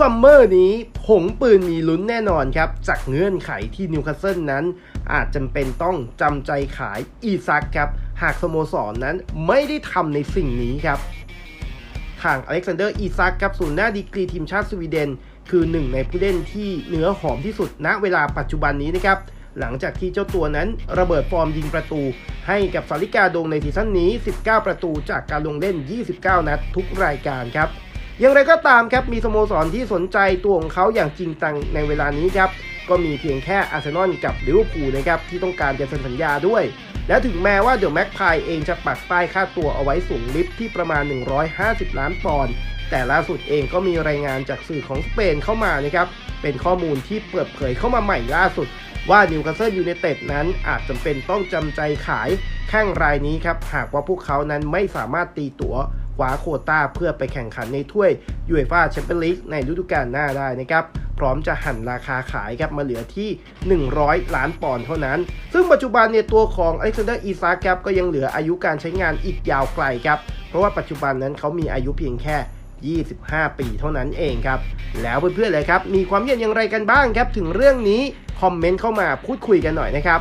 ซัมเมอร์นี้ผงปืนมีลุ้นแน่นอนครับ จากเงื่อนไขที่นิวคาสเซิลนั้น อาจจำเป็นต้องจำใจขายอีซักครับ หากสโมสรนนั้นไม่ได้ทำในสิ่งนี้ครับ ทางอเล็กซานเดอร์อีซักครับศูนย์หน้าดีกรีทีมชาติสวีเดน คือหนึ่งในผู้เล่นที่เนื้อหอมที่สุดณเวลาปัจจุบันนี้นะครับหลังจากที่เจ้าตัวนั้นระเบิดฟอร์มยิงประตู ให้กับสาริกาดงในซีซั่นนี้ 19 ประตูจากการลงเล่น 29 นัดทุกรายการครับ อย่างไรก็ตามครับมีสโมสรที่สนใจตัวของเขาอย่างจริงจังในเวลานี้ครับ ก็มีเพียงแค่อาร์เซนอลกับลิเวอร์พูลนะครับที่ต้องการจะเซ็นสัญญาด้วย และถึงแม้ว่าเดอะแม็กพายเองจะปักป้ายค่าตัวเอาไว้สูงลิฟที่ประมาณ 150 ล้านปอนด์แต่ล่าสุดเองก็มีรายงานจากสื่อของสเปนเข้ามานะครับเป็นข้อมูลที่เปิดเผยเข้ามาใหม่ล่าสุด ว่านิวคาสเซิลยูไนเต็ดนั้นอาจจำเป็นต้องจำใจขายแข้งรายนี้ครับหากว่าพวกเขานั้นไม่สามารถตีตั๋ว คว้าโคต้าเพื่อไปแข่งขันในถ้วยยูเอฟ่าแชมเปี้ยนลีกในฤดูกาลหน้าได้นะครับพร้อมจะหั่นราคาขายครับมาเหลือที่ 100 ล้านปอนด์เท่านั้น ซึ่งปัจจุบันเนี่ยตัวของอเล็กซานเดอร์อีซากครับก็ยังเหลืออายุการใช้งานอีกยาวไกลครับ เพราะว่าปัจจุบันนั้นเขามีอายุเพียงแค่ 25 ปีเท่านั้นเองครับ แล้วเพื่อนๆเลยครับ มีความเห็นอย่างไรกันบ้างครับ ถึงเรื่องนี้ คอมเมนต์เข้ามาพูดคุยกันหน่อยนะครับ